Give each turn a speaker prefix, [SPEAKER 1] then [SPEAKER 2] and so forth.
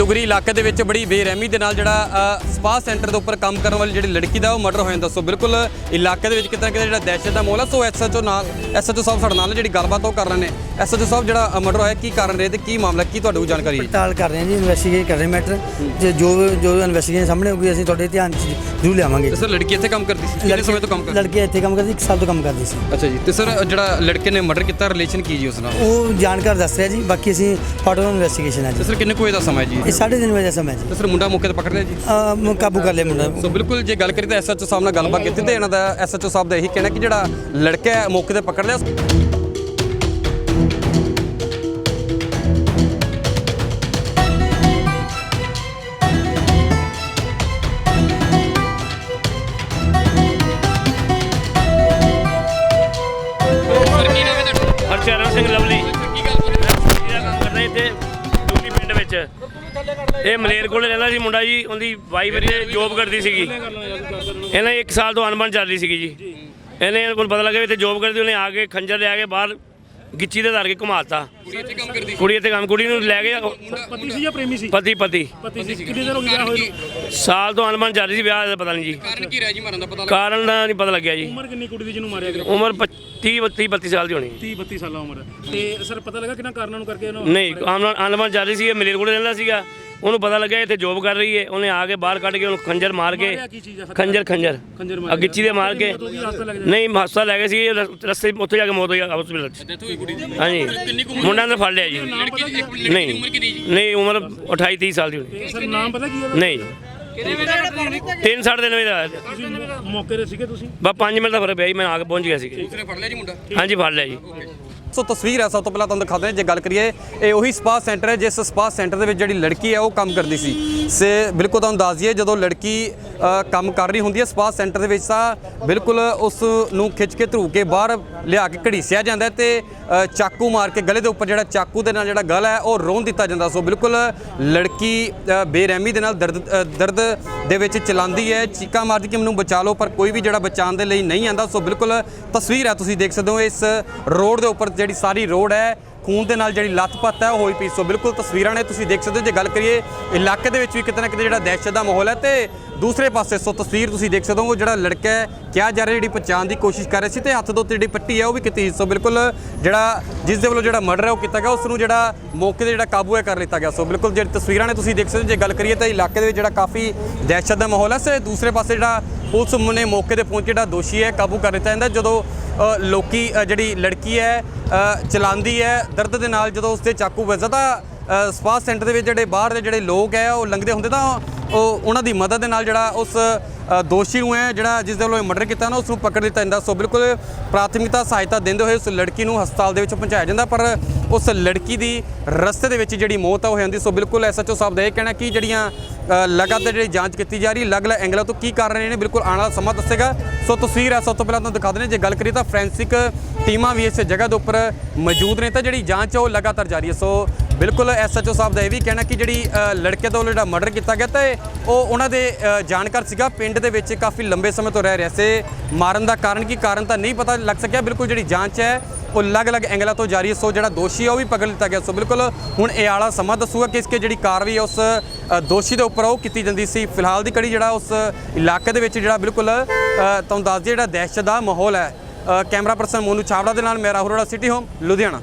[SPEAKER 1] ਡੁਗਰੀ ਇਲਾਕੇ ਦੇ ਵਿੱਚ ਬੜੀ ਬੇਰਹਿਮੀ ਦੇ ਨਾਲ ਜਿਹੜਾ ਸਪਾ ਸੈਂਟਰ ਦੇ ਉੱਪਰ ਕੰਮ ਕਰਨ ਵਾਲੀ ਜਿਹੜੀ ਲੜਕੀ ਦਾ ਉਹ ਮਰਡਰ ਹੋ ਜਾਂਦਾ ਸੋ ਬਿਲਕੁਲ ਇਲਾਕੇ ਦੇ ਵਿੱਚ ਕਿਤੇ ਨਾ ਕਿਤੇ ਜਿਹੜਾ ਦਹਿਸ਼ਤ ਦਾ ਮਾਹੌਲ ਹੈ ਸੋ ਐਸਐਚਓ ਨਾਲ ਐਸਐਚਓ ਸਾਹਿਬ ਸਾਡੇ ਨਾਲ ਜਿਹੜੀ ਗੱਲਬਾਤ ਉਹ ਕਰ ਰਹੇ ਨੇ। ਐਸਐਚਓ ਸਾਹਿਬ ਜਿਹੜਾ ਮਰਡਰ ਹੋਇਆ ਕੀ ਕਾਰਨ ਰਹੇ ਤੇ ਕੀ ਮਾਮਲਾ ਕੀ ਤੁਹਾਡੇ ਕੋਲ ਜਾਣਕਾਰੀ ਹੈ?
[SPEAKER 2] ਪੜਤਾਲ ਕਰ ਰਹੇ ਹਾਂ ਜੀ ਇਨਵੈਸਟੀਗੇਟ ਕਰ ਰਹੇ ਮੈਟਰ ਜੇ ਜੋ ਜੋ ਇਨਵੈਸਟੀਗੇਸ਼ਨ ਸਾਹਮਣੇ ਹੋਊਗੀ ਅਸੀਂ ਤੁਹਾਡੇ ਧਿਆਨ 'ਚ ਜ਼ਰੂਰ ਲਿਆਵਾਂਗੇ।
[SPEAKER 1] ਸਰ ਲੜਕੀ ਇੱਥੇ ਕੰਮ ਕਰਦੀ ਸੀ? ਕਿੰਨੇ ਸਮੇਂ ਤੋਂ ਕੰਮ ਕਰਦੀ?
[SPEAKER 2] ਲੜਕੀ ਇੱਥੇ ਕੰਮ ਕਰਦੀ ਇੱਕ ਸਾਲ ਤੋਂ ਕੰਮ ਕਰਦੀ ਸੀ।
[SPEAKER 1] ਅੱਛਾ ਜੀ ਤੇ ਸਰ ਜਿਹੜਾ ਲੜਕੇ ਨੇ ਮਰਡਰ ਕੀਤਾ ਰਿਲੇਸ਼ਨ ਕੀ ਜੀ ਉਸ ਨਾਲ?
[SPEAKER 2] ਉਹ ਜਾਣਕਾਰ ਦੱਸ ਰਿਹਾ ਜੀ ਬਾਕੀ ਅਸੀਂ ਪਾਰਟ ਆਫ ਇਨਵੈਸਟੀਗੇਸ਼ਨ ਹੈ ਜੀ।
[SPEAKER 1] ਸਰ ਕਿੰਨੇ ਕੋਈ ਦਾ ਸਮਾਂ ਹੈ ਜੀ?
[SPEAKER 2] ਇਹ 3:30 ਵਜੇ ਦਾ ਸਮਾਂ ਜੀ।
[SPEAKER 1] ਤੇ ਸਰ ਮੁੰਡਾ ਮੌਕੇ ਤੇ ਪਕੜ ਲਿਆ ਜੀ?
[SPEAKER 2] ਅਹ ਮ- ਕਾਬੂ ਕਰ ਲਿਆ ਮੁੰਡਾ।
[SPEAKER 1] ਸੋ ਬਿਲਕੁਲ ਜੇ ਗੱਲ ਕਰੀ ਤਾਂ ਐਸਐਚਓ ਸਾਹਿਬ ਨਾਲ ਗੱਲਬਾਤ ਕੀਤੀ ਤੇ ਇਹਨਾਂ ਦਾ ਐਸਐਚਓ ਸਾਹਿਬ ਦਾ ਇਹੀ ਕਹਿਣਾ ਕਿ ਜਿਹੜਾ ਲੜਕਾ ਹੈ ਮੌਕੇ ਤੇ ਪਕੜ ਲਿਆ।
[SPEAKER 3] ਹਰਚਰਨ ਸਿੰਘ ਲਵਲੀ। ਕੀ ਗੱਲ ਕੰਮ ਕਰਦਾ ਇੱਥੇ। ਵਿੱਚ। ਇਹ ਮਲੇਰ ਕੋਲੇ ਰਹਿੰਦਾ ਸੀ ਮੁੰਡਾ ਜੀ, ਉਹਦੀ ਵਾਈਫ ਇੱਥੇ ਜੋਬ ਕਰਦੀ ਸੀਗੀ। ਇਹਨੇ 1 ਸਾਲ ਤੋਂ ਅਣਬਣ ਚੱਲ ਰਹੀ ਸੀਗੀ ਜੀ। ਇਹਨੇ ਕੋਲ ਪਤਾ ਲੱਗਿਆ ਵੀ ਇੱਥੇ ਜੋਬ ਕਰਦੀ, ਉਹਨੇ ਆ ਕੇ ਖੰਜਰ ਲਿਆ ਕੇ ਬਾਹਰ ਗਿੱਚੀ ਦੇ ਧਰ ਕੇ ਘੁਮਾਤਾ।
[SPEAKER 1] ਕੁੜੀ ਇੱਥੇ ਕੰਮ ਕਰਦੀ
[SPEAKER 3] ਕੁੜੀ ਇੱਥੇ ਕੰਮ ਕੁੜੀ ਨੂੰ ਲੈ ਗਿਆ
[SPEAKER 4] ਪਤੀ ਸੀ ਜਾਂ ਪ੍ਰੇਮੀ ਸੀ?
[SPEAKER 3] ਪਤੀ ਪਤੀ।
[SPEAKER 4] ਪਤੀ ਸੀ। ਕਿੰਨੇ ਦਿਨ ਹੋ ਗਏ ਵਿਆਹ ਹੋਏ?
[SPEAKER 3] ਸਾਲ ਤੋਂ ਅਨਬਨ ਚੱਲ ਰਹੀ ਸੀ ਵਿਆਹ ਦਾ ਪਤਾ ਨਹੀਂ ਜੀ।
[SPEAKER 1] ਕਾਰਨ ਕੀ ਰਹਿ ਜੀ ਮਾਰਨ ਦਾ ਪਤਾ
[SPEAKER 3] ਕਾਰਨ ਦਾ ਨਹੀਂ ਪਤਾ ਲੱਗਿਆ ਜੀ।
[SPEAKER 4] ਉਮਰ ਕਿੰਨੀ ਕੁੜੀ ਦੀ ਜਿਹਨੂੰ ਮਾਰਿਆ ਗਿਆ?
[SPEAKER 3] ਉਮਰ 30 32 32 ਸਾਲ ਦੀ ਹੋਣੀ।
[SPEAKER 4] 30 32 ਸਾਲਾਂ ਉਮਰ। ਤੇ ਸਰ ਪਤਾ ਲੱਗਾ ਕਿੰਨਾ ਕਾਰਨਾਂ ਨੂੰ ਕਰਕੇ ਇਹਨੂੰ
[SPEAKER 3] ਨਹੀਂ ਅਨਮਨ ਚੱਲ ਰਹੀ ਸੀ ਇਹ ਮਲੇਰ ਕੋਲੇ ਰਹਿੰਦਾ ਸੀਗਾ। ਉਹਨੂੰ ਪਤਾ ਲੱਗਿਆ ਇੱਥੇ ਜੋਬ ਕਰ ਰਹੀ ਹੈ ਉਹਨੇ ਆ ਕੇ ਬਾਹਰ ਕੱਢ ਕੇ ਉਹਨੂੰ ਖੰਜਰ ਮਾਰ ਕੇ
[SPEAKER 4] ਮਾਰਿਆ ਕੀ ਚੀਜ਼ ਆ?
[SPEAKER 3] ਖੰਜਰ ਖੰਜਰ।
[SPEAKER 4] ਖੰਜਰ ਮਾਰ
[SPEAKER 3] ਆ ਗਿੱਚੀ ਦੇ ਮਾਰ ਕੇ।
[SPEAKER 4] ਹਸਪਤਾਲ
[SPEAKER 3] ਨਹੀਂ ਹਸਪਤਾਲ ਲੈ ਗਏ ਸੀ ਰਸਤੇ ਉੱਥੇ ਜਾ ਕੇ ਮੌਤ ਹੋਈ ਹਸਪੀਟਲ ਚ। ਹਾਂਜੀ। ਮੁੰਡਾ ਨੇ ਫੜ ਲਿਆ ਜੀ। ਨਹੀਂ। ਨਹੀਂ ਉਮਰ 28 30 ਸਾਲ ਦੀ ਹੋਣੀ।
[SPEAKER 4] ਸਰ ਨਾਮ ਪਤਾ ਕੀ ਹੈ
[SPEAKER 3] ਨਹੀਂ। ਤਿੰਨ ਸਾਢੇ ਤਿੰਨ ਵਜੇ ਦਾ।
[SPEAKER 4] ਮੌਕੇ ਤੇ ਸੀਗੇ ਤੁਸੀਂ?
[SPEAKER 3] ਬਸ 5 ਮਿੰਟ ਦਾ ਫ਼ਰਕ ਪਿਆ ਜੀ ਮੈਂ ਆ ਕੇ ਪਹੁੰਚ ਗਿਆ ਸੀ
[SPEAKER 1] ਫੜ ਲਿਆ ਜੀ ਮੁੰਡਾ?
[SPEAKER 3] ਹਾਂਜੀ ਫੜ ਲਿਆ ਜੀ।
[SPEAKER 1] ਸੋ ਤਸਵੀਰ ਹੈ, ਸਭ ਤੋਂ ਪਹਿਲਾਂ ਤੁਹਾਨੂੰ ਦਿਖਾਉਂਦੇ ਹਾਂ, ਜੇ ਗੱਲ ਕਰੀਏ, ਇਹ ਉਹੀ ਸਪਾ ਸੈਂਟਰ ਹੈ, ਜਿਸ ਸਪਾ ਸੈਂਟਰ ਦੇ ਵਿੱਚ ਜਿਹੜੀ ਲੜਕੀ ਹੈ, ਉਹ ਕੰਮ ਕਰਦੀ ਸੀ। ਸੇ ਬਿਲਕੁਲ ਤੁਹਾਨੂੰ ਦੱਸ ਦਈਏ, ਜਦੋਂ ਲੜਕੀ ਕੰਮ ਕਰ ਰਹੀ ਹੁੰਦੀ ਹੈ। ਸਪਾ ਸੈਂਟਰ ਦੇ ਵਿੱਚ ਤਾਂ ਬਿਲਕੁਲ ਉਸ ਨੂੰ ਖਿੱਚ ਕੇ ਧਰੂ ਕੇ ਬਾਹਰ ਲਿਆ ਕੇ ਘੜੀਸਿਆ ਜਾਂਦਾ ਹੈ ਤੇ ਚਾਕੂ ਮਾਰ ਕੇ ਗਲੇ ਦੇ ਉੱਪਰ ਜਿਹੜਾ ਚਾਕੂ ਦੇ ਨਾਲ ਜਿਹੜਾ ਗਲਾ ਹੈ, ਉਹ ਰੋਣ ਦਿੱਤਾ ਜਾਂਦਾ। ਸੋ ਬਿਲਕੁਲ ਲੜਕੀ ਬੇਰਹਿਮੀ ਦੇ ਨਾਲ ਦਰਦ ਦਰਦ ਦੇ ਵਿੱਚ ਚਲਾਉਂਦੀ ਹੈ। ਚੀਕਾਂ ਮਾਰਦੀ ਕਿ ਮੈਨੂੰ ਬਚਾ ਲਓ, ਪਰ ਕੋਈ ਵੀ ਜਿਹੜਾ ਬਚਾਉਣ ਦੇ ਲਈ ਨਹੀਂ ਆਂਦਾ। ਸੋ ਬਿਲਕੁਲ ਤਸਵੀਰ ਹੈ, ਤੁਸੀਂ ਦੇਖ ਸਕਦੇ ਹੋ ਇਸ ਰੋਡ ਦੇ ਉੱਪਰ ਜਿਹੜੀ ਸਾਰੀ ਰੋਡ ਹੈ ਖੂਨ ਦੇ ਨਾਲ ਜਿਹੜੀ ਲੱਤ-ਪੱਤ ਹੈ ਉਹ ਹੋਈ ਪਈ। ਸੋ ਬਿਲਕੁਲ ਤਸਵੀਰਾਂ ਨੇ ਤੁਸੀਂ ਦੇਖ ਸਕਦੇ ਹੋ। ਜੇ ਗੱਲ ਕਰੀਏ ਇਲਾਕੇ ਦੇ ਵਿੱਚ ਵੀ ਕਿਤੇ ਨਾ ਕਿਤੇ ਜਿਹੜਾ ਦਹਿਸ਼ਤ ਦਾ ਮਾਹੌਲ ਹੈ ਤੇ ਦੂਸਰੇ ਪਾਸੇ, ਸੋ ਤਸਵੀਰ ਤੁਸੀਂ ਦੇਖ ਸਕਦੇ ਹੋ ਜਿਹੜਾ ਲੜਕਾ ਹੈ ਕਿਹਾ ਜਾ ਰਿਹਾ, ਜਿਹੜੀ ਪਛਾਣ ਦੀ ਕੋਸ਼ਿਸ਼ ਕਰ ਰਿਹਾ ਸੀ ਤੇ ਹੱਥ ਦੇ ਉੱਤੇ ਜਿਹੜੀ ਪੱਟੀ ਹੈ ਉਹ ਵੀ ਕੀਤੀ। ਸੋ ਬਿਲਕੁਲ ਜਿਹੜਾ ਜਿਸ ਦੇ ਵੱਲੋਂ ਜਿਹੜਾ ਮਰਡਰ ਹੈ ਉਹ ਕੀਤਾ ਗਿਆ, ਉਸ ਨੂੰ ਜਿਹੜਾ ਮੌਕੇ ਤੇ ਜਿਹੜਾ ਕਾਬੂ ਹੈ, ਕਰ ਲਿੱਤਾ ਗਿਆ। ਸੋ ਬਿਲਕੁਲ ਜਿਹੜੀ ਤਸਵੀਰਾਂ ਨੇ ਤੁਸੀਂ ਦੇਖ ਸਕਦੇ ਹੋ। ਜੇ ਗੱਲ ਕਰੀਏ ਤਾਂ ਇਲਾਕੇ ਦੇ ਵਿੱਚ ਜਿਹੜਾ ਕਾਫੀ ਦਹਿਸ਼ਤ ਦਾ ਮਾਹੌਲ ਹੈ, ਸੇ ਦੂਸਰੇ ਪਾਸੇ ਜਿਹੜਾ ਪੁਲਿਸ ਨੇ ਮੌਕੇ ਤੇ ਪਹੁੰਚ ਜਿਹੜਾ ਦੋਸ਼ੀ ਹੈ ਕਾਬੂ ਕਰ ਦਿੱਤਾ ਜਾਂਦਾ। ਜਦੋਂ ਅ, ਲੋਕੀ ਜਿਹੜੀ ਲੜਕੀ ਹੈ ਚਲਾਉਂਦੀ ਹੈ ਦਰਦ ਦੇ ਨਾਲ ਜਦੋਂ ਉਸ 'ਤੇ ਚਾਕੂ ਵੱਜਦਾ ਤਾਂ ਅ, ਸਪਾ ਸੈਂਟਰ ਦੇ ਵਿੱਚ ਜਿਹੜੇ ਬਾਹਰ ਦੇ ਜਿਹੜੇ ਲੋਕ ਹੈ ਉਹ ਲੰਘਦੇ ਹੁੰਦੇ ਤਾਂ ਉਹ ਉਹਨਾਂ ਦੀ ਮਦਦ ਦੇ ਨਾਲ ਜਿਹੜਾ ਉਸ ਦੋਸ਼ੀ ਨੂੰ ਹੈ, ਜਿਹੜਾ ਜਿਸ ਦੇ ਵੱਲੋਂ ਮਰਡਰ ਕੀਤਾ ਨਾ, ਉਸ ਨੂੰ ਪਕੜ ਲਿੱਤਾ ਜਾਂਦਾ। ਸੋ ਬਿਲਕੁਲ ਪ੍ਰਾਥਮਿਕਤਾ ਸਹਾਇਤਾ ਦਿੰਦੇ ਹੋਏ ਉਸ ਲੜਕੀ ਨੂੰ ਹਸਪਤਾਲ ਦੇ ਵਿੱਚ ਪਹੁੰਚਾਇਆ ਜਾਂਦਾ, ਪਰ ਉਸ ਲੜਕੀ ਦੀ ਰਸਤੇ ਦੇ ਵਿੱਚ ਜਿਹੜੀ ਮੌਤ ਆ, ਉਹ ਜਾਂਦੀ। ਸੋ ਬਿਲਕੁਲ ਐਸਐਚਓ ਸਾਹਿਬ ਦਾ ਇਹ ਕਹਿਣਾ ਕਿ ਜਿਹੜੀਆਂ ਲਗਾਤਾਰ ਜਿਹੜੀ ਜਾਂਚ ਕੀਤੀ ਜਾ ਰਹੀ, ਅਲੱਗ-ਅਲੱਗ ਐਂਗਲਾਂ ਤੋਂ ਕੀ ਕਰ ਰਹੇ ਨੇ ਬਿਲਕੁਲ ਆਉਣ ਵਾਲਾ ਸਮਾਂ ਦੱਸੇਗਾ। ਸੋ ਤਸਵੀਰ ਹੈ, ਸਭ ਤੋਂ ਪਹਿਲਾਂ ਤੁਹਾਨੂੰ ਦਿਖਾ ਦਿੰਦੇ ਹਾਂ। ਜੇ ਗੱਲ ਕਰੀਏ ਤਾਂ ਫੋਰੈਂਸਿਕ ਟੀਮਾਂ ਵੀ ਇਸ ਜਗ੍ਹਾ ਦੇ ਉੱਪਰ ਮੌਜੂਦ ਨੇ, ਤਾਂ ਜਿਹੜੀ ਜਾਂਚ ਹੈ ਉਹ ਲਗਾਤਾਰ ਜਾਰੀ ਹੈ। ਸੋ ਬਿਲਕੁਲ ਐਸਐਚਓ ਸਾਹਿਬ ਦਾ ਇਹ ਵੀ ਕਹਿਣਾ ਕਿ ਜਿਹੜੀ ਲੜਕੇ ਦਾ ਵੱਲੋਂ ਜਿਹੜਾ ਮਰਡਰ ਕੀਤਾ ਗਿਆ ਤੇ ਉਹ ਉਹਨਾਂ ਦੇ ਜਾਣਕਾਰ ਸੀਗਾ। ਪਿੰਡ ਦੇ ਵਿੱਚ ਕਾਫੀ ਲੰਬੇ ਸਮੇਂ ਤੋਂ ਰਹਿ ਰਿਹਾ ਸੀ। ਮਾਰਨ ਦਾ ਕਾਰਨ ਕੀ? ਕਾਰਨ ਤਾਂ ਨਹੀਂ ਪਤਾ ਲੱਗ ਸਕਿਆ। ਬਿਲਕੁਲ ਜਿਹੜੀ ਜਾਂਚ ਹੈ, ਉਹ ਅਲੱਗ-ਅਲੱਗ ਐਂਗਲਾਂ ਤੋਂ ਜਾਰੀ ਹੈ। ਸੋ ਜਿਹੜਾ ਦੋਸ਼ੀ ਹੈ, ਉਹ ਵੀ ਪਕੜ ਲਿੱਤਾ ਗਿਆ। ਸੋ ਬਿਲਕੁਲ ਹੁਣ ਇਹ ਆਲਾ ਸਮਾਂ ਦੱਸੂਗਾ ਕਿ ਇਸਕੇ ਜਿਹੜੀ ਕਾਰਵਾਈ ਹੈ, ਉਸ ਦੋਸ਼ੀ ਦੇ ਉੱਪਰ ਉਹ ਕੀਤੀ ਜਾਂਦੀ ਸੀ। ਫਿਲਹਾਲ ਦੀ ਕੜੀ ਜਿਹੜਾ ਉਸ ਇਲਾਕੇ ਦੇ ਵਿੱਚ ਜਿਹੜਾ ਬਿਲਕੁਲ ਤੁਹਾਨੂੰ ਦੱਸ ਦਈਏ ਜਿਹੜਾ ਦਹਿਸ਼ਤ ਦਾ ਮਾਹੌਲ ਹੈ। ਕੈਮਰਾ ਪਰਸਨ ਮੋਨੂ ਛਾਵੜਾ ਦੇ ਨਾਲ, ਮੈਂ ਰਾਹੁਲ ਸਿਟੀ ਹੋਮ, ਲੁਧਿਆਣਾ।